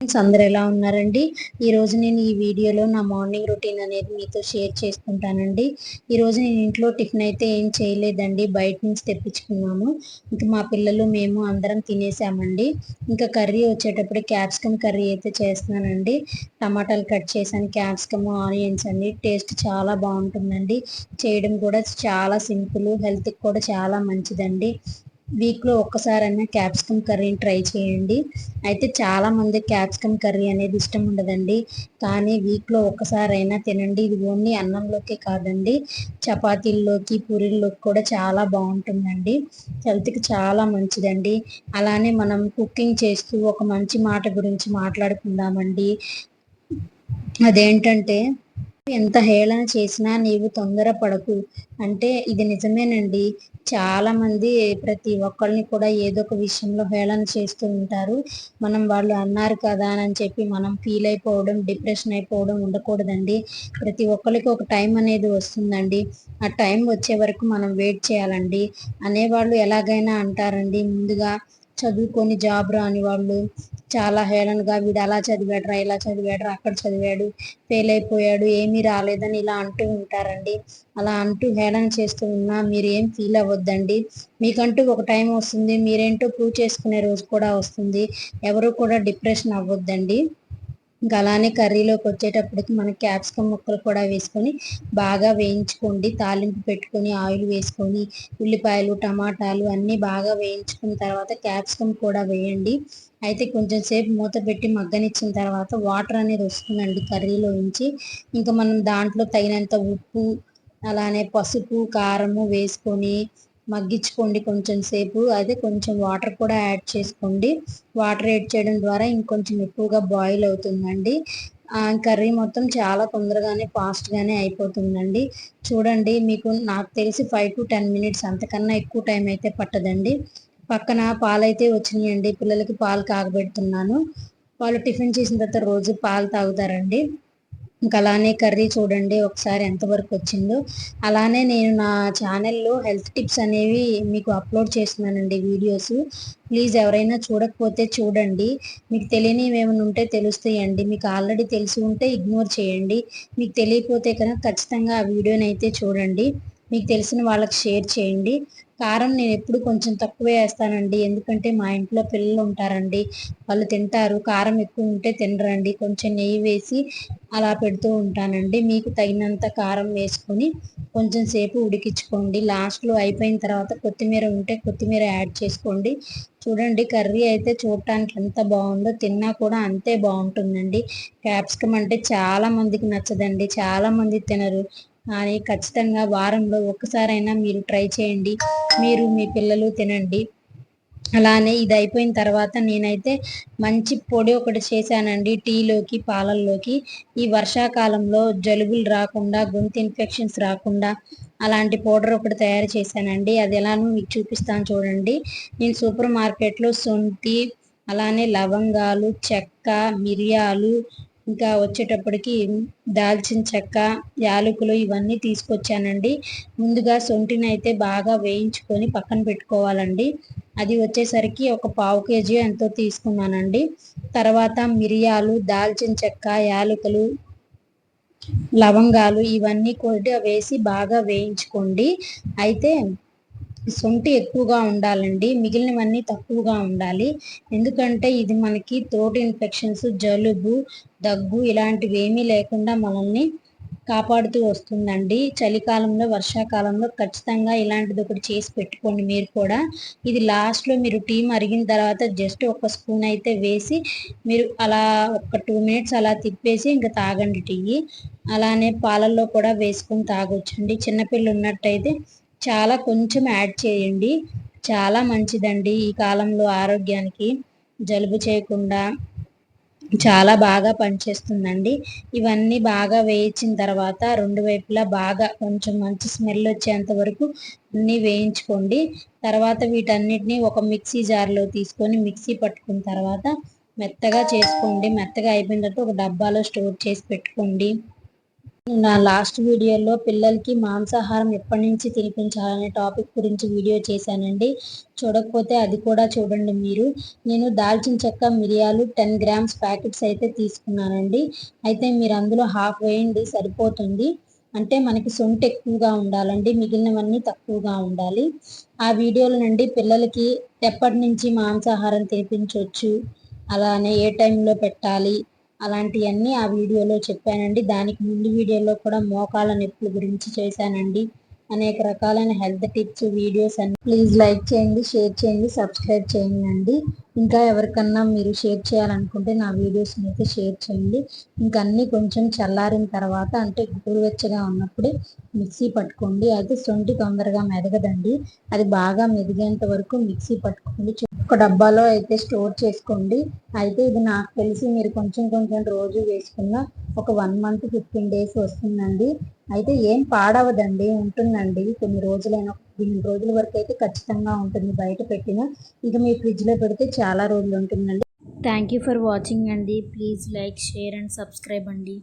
Friends అందరు ఎలా ఉన్నారండి? ఈరోజు నేను ఈ వీడియోలో నా మార్నింగ్ రొటీన్ అనేది మీతో షేర్ చేసుకుంటానండి. ఈరోజు నేను ఇంట్లో టిఫిన్ అయితే ఏం చేయలేదండి. బయట నుంచి తెప్పించుకున్నాము. ఇంకా మా పిల్లలు మేము అందరం తినేసామండి. ఇంకా కర్రీ వచ్చేటప్పుడు క్యాప్సికమ్ కర్రీ అయితే చేస్తున్నానండి. టమాటాలు కట్ చేశాను. క్యాప్సికమ్ ఆనియన్స్ అండి టేస్ట్ చాలా బాగుంటుందండి. చేయడం కూడా చాలా సింపుల్ హెల్త్కి కూడా చాలా మంచిదండి. వీక్లో ఒక్కసారైనా క్యాప్సికమ్ కర్రీని ట్రై చేయండి. అయితే చాలామంది క్యాప్సికమ్ కర్రీ అనేది ఇష్టం ఉండదండి. కానీ వీక్లో ఒక్కసారైనా తినండి. ఇది ఓన్లీ అన్నంలోకే కాదండి. చపాతీల్లోకి పూరీల్లోకి కూడా చాలా బాగుంటుందండి. హెల్త్కి చాలా మంచిదండి. అలానే మనం కుకింగ్ చేస్తూ ఒక మంచి మాట గురించి మాట్లాడుకుందామండి. అదేంటంటే ఎంత హేళన చేసినా నీవు తొందర పడకు. అంటే ఇది నిజమేనండి. చాలా మంది ప్రతి ఒక్కరిని కూడా ఏదో ఒక విషయంలో హేళన చేస్తూ ఉంటారు. మనం వాళ్ళు అన్నారు కదా అని చెప్పి మనం ఫీల్ అయిపోవడం డిప్రెషన్ అయిపోవడం ఉండకూడదండి. ప్రతి ఒక్కరికి ఒక టైం అనేది వస్తుందండి. ఆ టైం వచ్చే వరకు మనం వెయిట్ చేయాలండి. అనేవాళ్ళు ఎలాగైనా అంటారండి. ముందుగా చదువుకొని జాబ్ రాని వాళ్ళు చాలా హేళనగా వీడు అలా చదివాడు ఇలా చదివాడు అక్కడ చదివాడు ఫెయిల్ అయిపోయాడు ఏమీ రాలేదని ఇలా అంటూ ఉంటారండి. అలా అంటూ హేళన చేస్తూ ఉన్నా మీరు ఏం ఫీల్ అవ్వద్దండి. మీకంటూ ఒక టైం వస్తుంది మీరేంటో ప్రూవ్ చేసుకునే రోజు కూడా వస్తుంది. ఎవరు కూడా డిప్రెషన్ అవ్వద్దండి. ఇంకా అలానే కర్రీలోకి వచ్చేటప్పటికి మన క్యాప్సికమ్ ముక్కలు కూడా వేసుకొని బాగా వేయించుకోండి. తాలింపు పెట్టుకొని ఆయిల్ వేసుకొని ఉల్లిపాయలు టమాటాలు అన్నీ బాగా వేయించుకున్న తర్వాత క్యాప్సికమ్ కూడా వేయండి. అయితే కొంచెం సేపు మూత పెట్టి మగ్గనిచ్చిన తర్వాత వాటర్ అనేది వస్తుందండి కర్రీలో నుంచి. ఇంకా మనం దాంట్లో తగినంత ఉప్పు అలానే పసుపు కారము వేసుకొని మగ్గించుకోండి కొంచెం సేపు. అదే కొంచెం వాటర్ కూడా యాడ్ చేసుకోండి. వాటర్ యాడ్ చేయడం ద్వారా ఇంకొంచెం ఎక్కువగా బాయిల్ అవుతుందండి. కర్రీ మొత్తం చాలా తొందరగానే ఫాస్ట్గానే అయిపోతుందండి. చూడండి మీకు నాకు తెలిసి ఫైవ్ టు టెన్ మినిట్స్ అంతకన్నా ఎక్కువ టైం అయితే పట్టదండి. పక్కన పాలైతే వచ్చినాయండి. పిల్లలకి పాలు కాగబెడుతున్నాను. వాళ్ళు టిఫిన్ చేసిన తర్వాత రోజు పాలు తాగుతారండి. ఇంకా అలానే కర్రీ చూడండి ఒకసారి ఎంతవరకు వచ్చిందో. అలానే నేను నా ఛానల్లో హెల్త్ టిప్స్ అనేవి మీకు అప్లోడ్ చేస్తున్నానండి వీడియోస్. ప్లీజ్ ఎవరైనా చూడకపోతే చూడండి. మీకు తెలియనివి ఏమైనా ఉంటే తెలుస్తాయండి. మీకు ఆల్రెడీ తెలిసి ఉంటే ఇగ్నోర్ చేయండి. మీకు తెలియకపోతే కనుక ఖచ్చితంగా ఆ వీడియోని అయితే చూడండి. మీకు తెలిసిన వాళ్ళకి షేర్ చేయండి. కారం నేను ఎప్పుడు కొంచెం తక్కువే వేస్తానండి. ఎందుకంటే మా ఇంట్లో పిల్లలు ఉంటారండి. వాళ్ళు తింటారు. కారం ఎక్కువ ఉంటే తినరండి. కొంచెం నెయ్యి వేసి అలా పెడుతూ ఉంటానండి. మీకు తగినంత కారం వేసుకొని కొంచెం సేపు ఉడికించుకోండి. లాస్ట్లో అయిపోయిన తర్వాత కొత్తిమీర ఉంటే కొత్తిమీర యాడ్ చేసుకోండి. చూడండి కర్రీ అయితే చూడటానికి ఎంత బాగుందో తిన్నా కూడా అంతే బాగుంటుందండి. క్యాప్సికమ్ అంటే చాలా మందికి నచ్చదండి. చాలా మంది తినరు. కానీ ఖచ్చితంగా వారంలో ఒక్కసారైనా మీరు ట్రై చేయండి. మీరు మీ పిల్లలు తినండి. అలానే ఇది అయిపోయిన తర్వాత నేనైతే మంచి పొడి ఒకటి చేశానండి టీలోకి పాలల్లోకి. ఈ వర్షాకాలంలో జలుబులు రాకుండా గొంతు ఇన్ఫెక్షన్స్ రాకుండా అలాంటి పౌడర్ ఒకటి తయారు చేశానండి. అది ఎలానో మీకు చూపిస్తాను చూడండి. నేను సూపర్ మార్కెట్లో సొంతి అలానే లవంగాలు చెక్క మిరియాలు ఇంకా వచ్చేటప్పటికి దాల్చిన చెక్క యాలకులు ఇవన్నీ తీసుకొచ్చానండి. ముందుగా సొంటిని అయితే బాగా వేయించుకొని పక్కన పెట్టుకోవాలండి. అది వచ్చేసరికి ఒక పావు కేజీ ఎంతో తీసుకున్నానండి. తర్వాత మిరియాలు దాల్చిన చెక్క యాలకులు లవంగాలు ఇవన్నీ కూడా వేసి బాగా వేయించుకోండి. అయితే సొంటి ఎక్కువగా ఉండాలండి. మిగిలినవన్నీ తక్కువగా ఉండాలి. ఎందుకంటే ఇది మనకి థ్రోట్ ఇన్ఫెక్షన్స్ జలుబు దగ్గు ఇలాంటివి ఏమీ లేకుండా మనల్ని కాపాడుతూ వస్తుందండి. చలికాలంలో వర్షాకాలంలో ఖచ్చితంగా ఇలాంటిది ఒకటి చేసి పెట్టుకోండి మీరు కూడా. ఇది లాస్ట్లో మీరు టీ మరిగిన తర్వాత జస్ట్ ఒక స్పూన్ అయితే వేసి మీరు అలా ఒక టూ మినిట్స్ అలా తిప్పేసి ఇంకా తాగండి టీ. అలానే పాలల్లో కూడా వేసుకొని తాగొచ్చండి. చిన్నపిల్లలు ఉన్నట్టయితే చాలా కొంచెం యాడ్ చేయండి. చాలా మంచిదండి ఈ కాలంలో ఆరోగ్యానికి. జలుబు చేయకుండా చాలా బాగా పనిచేస్తుందండి. ఇవన్నీ బాగా వేయించిన తర్వాత రెండు వైపులా బాగా కొంచెం మంచి స్మెల్ వచ్చేంత వరకు అన్నీ వేయించుకోండి. తర్వాత వీటన్నిటిని ఒక మిక్సీ జార్లో తీసుకొని మిక్సీ పట్టుకున్న తర్వాత మెత్తగా చేసుకోండి. మెత్తగా అయిపోయిన తర్వాత ఒక డబ్బాలో స్టోర్ చేసి పెట్టుకోండి. నా లాస్ట్ వీడియోలో పిల్లలకి మాంసాహారం ఎప్పటి నుంచి తినిపించాలనే టాపిక్ గురించి వీడియో చేశానండి. చూడకపోతే అది కూడా చూడండి మీరు. నేను దాల్చిన చెక్క మిరియాలు టెన్ గ్రామ్స్ ప్యాకెట్స్ అయితే తీసుకున్నానండి. అయితే మీరు అందులో హాఫ్ వేయండి సరిపోతుంది. అంటే మనకి సొంట ఎక్కువగా ఉండాలండి మిగిలినవన్నీ తక్కువగా ఉండాలి. ఆ వీడియోల నుండి పిల్లలకి ఎప్పటి నుంచి మాంసాహారం తినిపించవచ్చు అలానే ఏ టైంలో పెట్టాలి? అలాంటివన్నీ ఆ వీడియోలో చెప్పానండి. దానికి ముందు వీడియోలో కూడా మోకాళ్ళ నొప్పుల గురించి చేశానండి. అనేక రకాలైన హెల్త్ టిప్స్ వీడియోస్ అన్ని. ప్లీజ్ లైక్ చేయండి షేర్ చేయండి సబ్స్క్రైబ్ చేయండి ఇంకా ఎవరికన్నా మీరు షేర్ చేయాలనుకుంటే నా వీడియోస్ని అయితే షేర్ చేయండి. ఇంకా అన్నీ కొంచెం చల్లారిన తర్వాత అంటే గోరువెచ్చగా ఉన్నప్పుడే మిక్సీ పట్టుకోండి. అయితే సొంటి తొందరగా మెదగదండి. అది బాగా మెదిగేంత వరకు మిక్సీ పట్టుకోండి. ఒక డబ్బాలో అయితే స్టోర్ చేసుకోండి. అయితే ఇది నాకు తెలిసి మీరు కొంచెం కొంచెం రోజు వేసుకున్న ఒక వన్ మంత్ ఫిఫ్టీన్ డేస్ వస్తుందండి. అయితే ఏం పాడవదండి ఉంటుందండి. కొన్ని రోజులైన కొన్ని రోజుల వరకు అయితే ఖచ్చితంగా ఉంటుంది. బయట పెట్టిన ఇక మీ ఫ్రిడ్జ్లో పెడితే చాలా రోజులు ఉంటుందండి. థ్యాంక్ యూ ఫర్ వాచింగ్ అండి. Please like share and subscribe అండి.